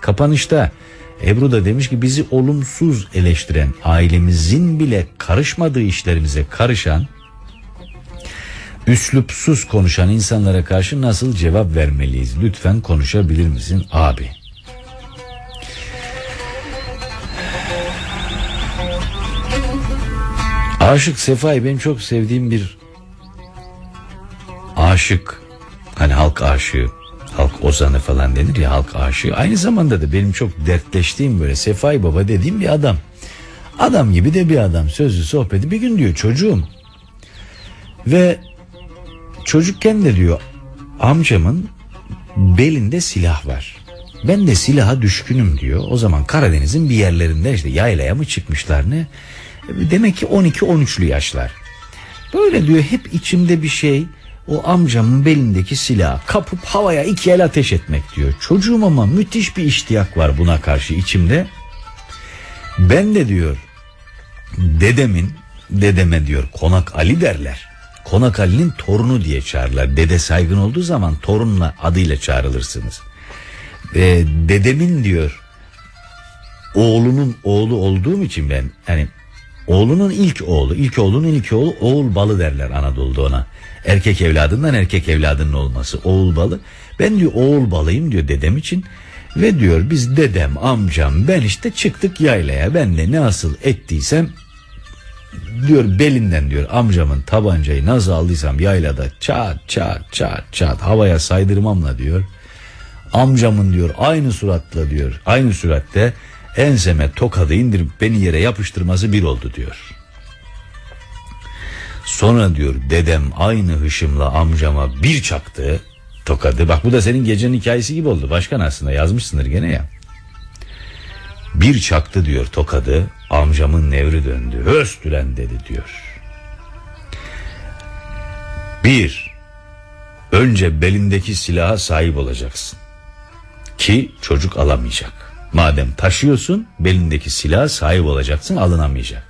Kapanışta Ebru da demiş ki bizi olumsuz eleştiren, ailemizin bile karışmadığı işlerimize karışan, üslupsuz konuşan insanlara karşı nasıl cevap vermeliyiz? Lütfen konuşabilir misin abi? Aşık Sefai benim çok sevdiğim bir aşık. Hani halk aşığı, ozanı falan denir ya halk aşığı. Aynı zamanda da benim çok dertleştiğim böyle Sefai Baba dediğim bir adam. Adam gibi de bir adam sözlü sohbeti. Bir gün diyor çocuğum ve çocukken de diyor amcamın belinde silah var. Ben de silaha düşkünüm diyor. O zaman Karadeniz'in bir yerlerinde işte yaylaya mı çıkmışlar ne? Demek ki 12-13'lü yaşlar. Böyle diyor hep içimde bir şey o amcamın belindeki silahı kapıp havaya iki el ateş etmek diyor. Çocuğum ama müthiş bir iştiyak var buna karşı içimde. Ben de diyor dedemin dedeme diyor Konak Ali derler. Konak Ali'nin torunu diye çağırırlar. Dede saygın olduğu zaman torunla adıyla çağrılırsınız. Ee, dedemin diyor oğlunun oğlu olduğum için ben hani oğlunun ilk oğlu ilk oğlunun ilk oğlu oğul balı derler Anadolu'da ona. Erkek evladından erkek evladının olması oğul balı. Ben diyor oğul balıyım diyor dedem için. Ve diyor biz dedem amcam ben işte çıktık yaylaya ben de ne asıl ettiysem diyor belinden diyor amcamın tabancayı nasıl aldıysam yaylada çat çat çat çat havaya saydırmamla diyor. Amcamın diyor aynı suratla diyor aynı süratte enseme tokadı indirip beni yere yapıştırması bir oldu diyor. Sonra diyor dedem aynı hışımla amcama bir çaktı tokadı. Bak bu da senin gecenin hikayesi gibi oldu. Başkan aslında yazmışsındır gene ya. Bir çaktı diyor tokadı. Amcamın nevri döndü. Höstülen dedi diyor. Bir, önce belindeki silaha sahip olacaksın. Ki çocuk alamayacak. Madem taşıyorsun belindeki silaha sahip olacaksın alınamayacak.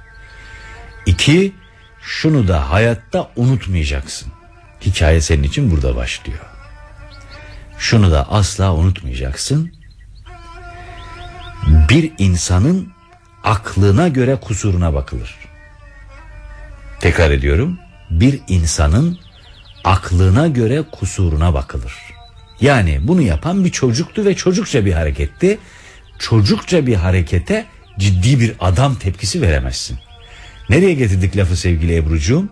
İki, şunu da hayatta unutmayacaksın. Hikaye senin için burada başlıyor. Şunu da asla unutmayacaksın. Bir insanın aklına göre kusuruna bakılır. Tekrar ediyorum. Bir insanın aklına göre kusuruna bakılır. Yani bunu yapan bir çocuktu ve çocukça bir hareketti. Çocukça bir harekete ciddi bir adam tepkisi veremezsin. Nereye getirdik lafı sevgili Ebru'cuğum?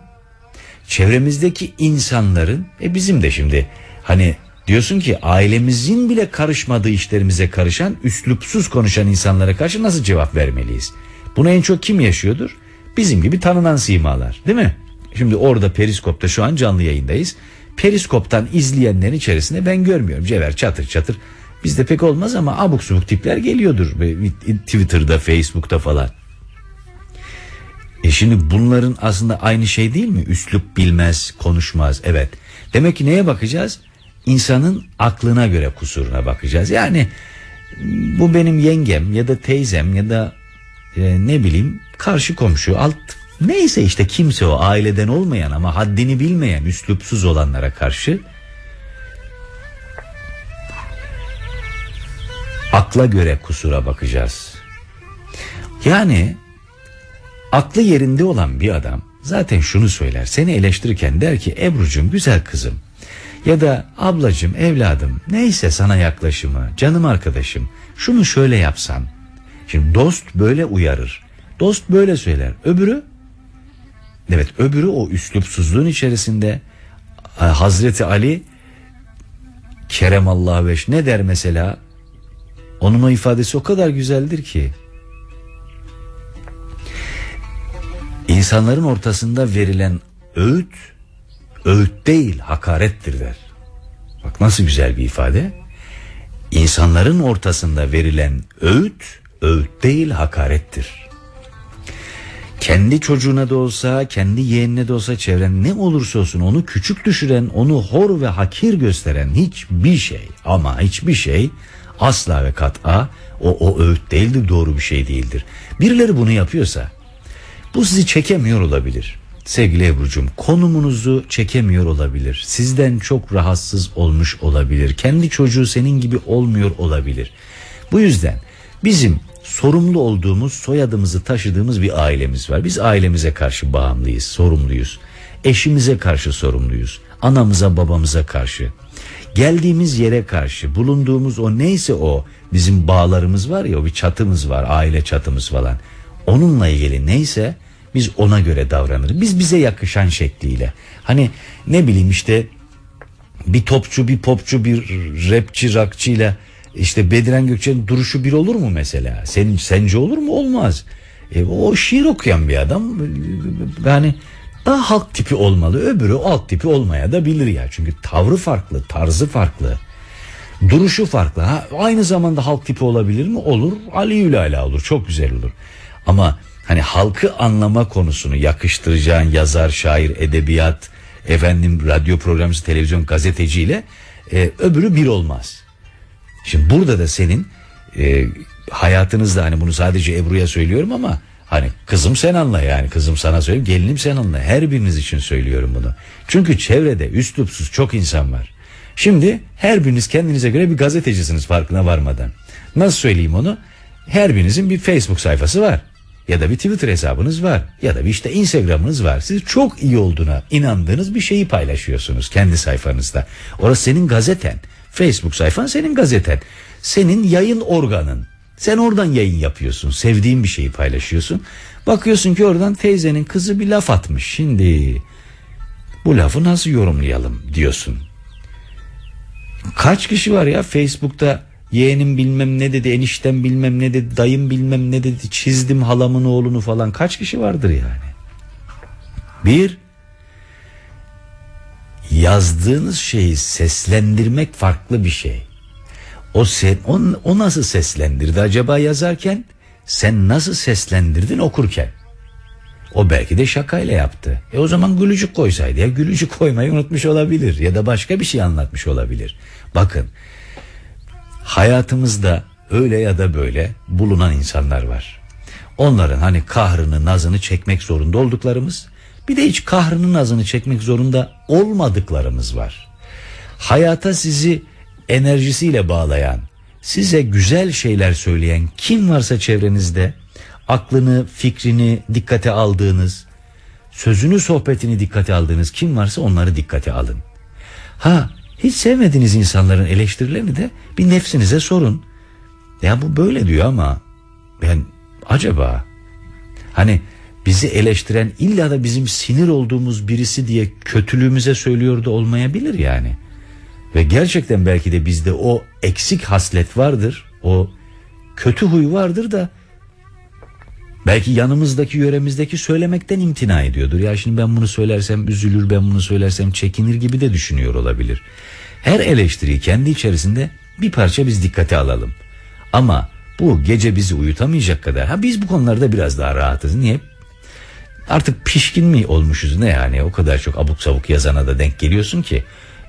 Çevremizdeki insanların e bizim de şimdi hani diyorsun ki ailemizin bile karışmadığı işlerimize karışan üslupsuz konuşan insanlara karşı nasıl cevap vermeliyiz? Bunu en çok kim yaşıyordur? Bizim gibi tanınan simalar değil mi? Şimdi orada Periskop'ta şu an canlı yayındayız. Periskop'tan izleyenlerin içerisinde ben görmüyorum. Cevher çatır çatır. Bizde pek olmaz ama abuk subuk tipler geliyordur. Twitter'da, Facebook'ta falan. E şimdi bunların aslında aynı şey değil mi? Üslup bilmez, konuşmaz. Evet. Demek ki neye bakacağız? İnsanın aklına göre kusuruna bakacağız. Yani bu benim yengem ya da teyzem ya da e, ne bileyim karşı komşu alt neyse işte kimse o aileden olmayan ama haddini bilmeyen üslupsuz olanlara karşı akla göre kusura bakacağız. Yani aklı yerinde olan bir adam zaten şunu söyler seni eleştirirken der ki Ebru'cum güzel kızım ya da ablacım evladım neyse sana yaklaşımı canım arkadaşım şunu şöyle yapsan. Şimdi dost böyle uyarır. Dost böyle söyler. Öbürü evet öbürü o üslupsuzluğun içerisinde Hazreti Ali Keremallahu veş ne der mesela onun o ifadesi o kadar güzeldir ki İnsanların ortasında verilen öğüt, öğüt değil hakarettir der. Bak nasıl güzel bir ifade. İnsanların ortasında verilen öğüt, öğüt değil hakarettir. Kendi çocuğuna da olsa, kendi yeğenine de olsa çevren ne olursa olsun onu küçük düşüren, onu hor ve hakir gösteren hiçbir şey ama hiçbir şey asla ve kat'a o, o öğüt değildir, doğru bir şey değildir. Birileri bunu yapıyorsa bu sizi çekemiyor olabilir. Sevgili Ebru'cum konumunuzu çekemiyor olabilir. Sizden çok rahatsız olmuş olabilir. Kendi çocuğu senin gibi olmuyor olabilir. Bu yüzden bizim sorumlu olduğumuz, soyadımızı taşıdığımız bir ailemiz var. Biz ailemize karşı bağımlıyız, sorumluyuz. Eşimize karşı sorumluyuz. Anamıza, babamıza karşı. Geldiğimiz yere karşı, bulunduğumuz o neyse o bizim bağlarımız var ya, bir çatımız var, aile çatımız falan. Onunla ilgili neyse biz ona göre davranırız. Biz bize yakışan şekliyle. Hani ne bileyim işte bir topçu, bir popçu, bir rapçi, rakçıyla işte Bediren Gökçe'nin duruşu bir olur mu mesela? Senin sence olur mu? Olmaz. E, o şiir okuyan bir adam yani daha halk tipi olmalı. Öbürü alt tipi olmaya da bilir ya. Çünkü tavrı farklı, tarzı farklı. Duruşu farklı. Ha, aynı zamanda halk tipi olabilir mi? Olur. Ali Ülala olur. Çok güzel olur. Ama hani halkı anlama konusunu yakıştıracağın yazar, şair, edebiyat, efendim radyo programcısı, televizyon gazeteciyle e, öbürü bir olmaz. Şimdi burada da senin e, hayatınızda hani bunu sadece Ebru'ya söylüyorum ama hani kızım sen anla yani kızım sana söyleyeyim gelinim sen anla her biriniz için söylüyorum bunu. Çünkü çevrede üslupsuz çok insan var. Şimdi her biriniz kendinize göre bir gazetecisiniz farkına varmadan. Nasıl söyleyeyim onu? Her birinizin bir Facebook sayfası var. Ya da bir Twitter hesabınız var. Ya da bir işte Instagram'ınız var. Siz çok iyi olduğuna inandığınız bir şeyi paylaşıyorsunuz kendi sayfanızda. Orası senin gazeten. Facebook sayfan senin gazeten. Senin yayın organın. Sen oradan yayın yapıyorsun. Sevdiğin bir şeyi paylaşıyorsun. Bakıyorsun ki oradan teyzenin kızı bir laf atmış. Şimdi bu lafı nasıl yorumlayalım diyorsun. Kaç kişi var ya Facebook'ta yeğenim bilmem ne dedi, eniştem bilmem ne dedi, dayım bilmem ne dedi, çizdim halamın oğlunu falan. Kaç kişi vardır yani? Bir, yazdığınız şeyi seslendirmek farklı bir şey. O sen o, o nasıl seslendirdi acaba yazarken? Sen nasıl seslendirdin okurken? O belki de şakayla yaptı. E o zaman gülücük koysaydı ya gülücük koymayı unutmuş olabilir ya da başka bir şey anlatmış olabilir. Bakın hayatımızda öyle ya da böyle bulunan insanlar var. Onların hani kahrını nazını çekmek zorunda olduklarımız bir de hiç kahrının nazını çekmek zorunda olmadıklarımız var. Hayata sizi enerjisiyle bağlayan, size güzel şeyler söyleyen kim varsa çevrenizde aklını, fikrini dikkate aldığınız, sözünü, sohbetini dikkate aldığınız kim varsa onları dikkate alın. Ha, hiç sevmediğiniz insanların eleştirilerini de bir nefsinize sorun. Ya bu böyle diyor ama ben acaba hani bizi eleştiren illa da bizim sinir olduğumuz birisi diye kötülüğümüze söylüyor da olmayabilir yani. Ve gerçekten belki de bizde o eksik haslet vardır. O kötü huy vardır da belki yanımızdaki yöremizdeki söylemekten imtina ediyordur. Ya şimdi ben bunu söylersem üzülür, ben bunu söylersem çekinir gibi de düşünüyor olabilir. Her eleştiriyi kendi içerisinde bir parça biz dikkate alalım. Ama bu gece bizi uyutamayacak kadar. Ha biz bu konularda biraz daha rahatız. Niye? Artık pişkin mi olmuşuz ne yani o kadar çok abuk sabuk yazana da denk geliyorsun ki.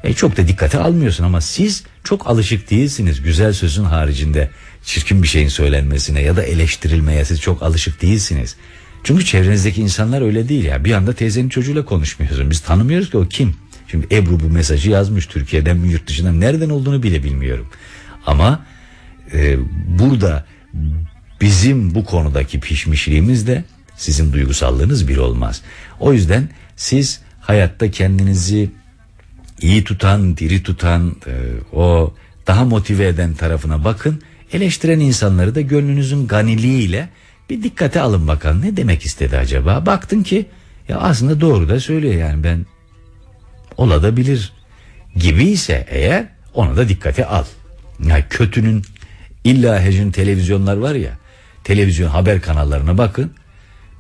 E çok da dikkate almıyorsun ama siz çok alışık değilsiniz güzel sözün haricinde çirkin bir şeyin söylenmesine ya da eleştirilmeye siz çok alışık değilsiniz. Çünkü çevrenizdeki insanlar öyle değil ya. Bir anda teyzenin çocuğuyla konuşmuyorsun. Biz tanımıyoruz ki o kim. Şimdi Ebru bu mesajı yazmış Türkiye'den mi yurt dışından nereden olduğunu bile bilmiyorum. Ama e, burada bizim bu konudaki pişmişliğimiz de sizin duygusallığınız bir olmaz. O yüzden siz hayatta kendinizi iyi tutan, diri tutan, e, o daha motive eden tarafına bakın. Eleştiren insanları da gönlünüzün ganiliğiyle bir dikkate alın bakalım. Ne demek istedi acaba? Baktın ki ya aslında doğru da söylüyor yani ben olabilir gibi ise eğer onu da dikkate al. Yani kötünün illa hecin televizyonlar var ya televizyon haber kanallarına bakın.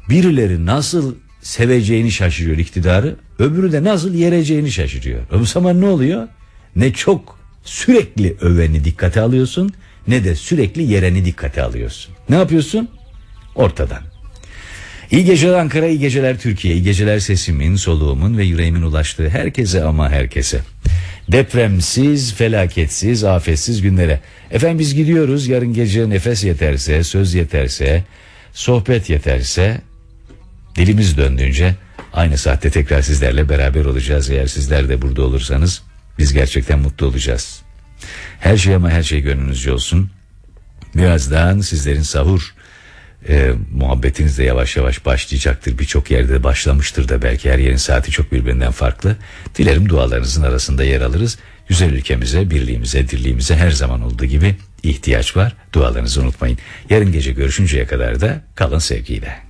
Birileri nasıl seveceğini şaşırıyor iktidarı. Öbürü de nasıl yereceğini şaşırıyor. O zaman ne oluyor? Ne çok sürekli öveni dikkate alıyorsun ne de sürekli yereni dikkate alıyorsun. Ne yapıyorsun? Ortadan. İyi geceler Ankara, iyi geceler Türkiye, iyi geceler sesimin, soluğumun ve yüreğimin ulaştığı herkese ama herkese. Depremsiz, felaketsiz, afetsiz günlere. Efendim biz gidiyoruz yarın gece nefes yeterse, söz yeterse, sohbet yeterse, dilimiz döndüğünce aynı saatte tekrar sizlerle beraber olacağız. Eğer sizler de burada olursanız biz gerçekten mutlu olacağız. Her şey ama her şey gönlünüzce olsun. Birazdan sizlerin sahur e, muhabbetiniz de yavaş yavaş başlayacaktır. Birçok yerde başlamıştır da belki her yerin saati çok birbirinden farklı. Dilerim dualarınızın arasında yer alırız. Güzel ülkemize, birliğimize, dirliğimize her zaman olduğu gibi ihtiyaç var. Dualarınızı unutmayın. Yarın gece görüşünceye kadar da kalın sevgiyle.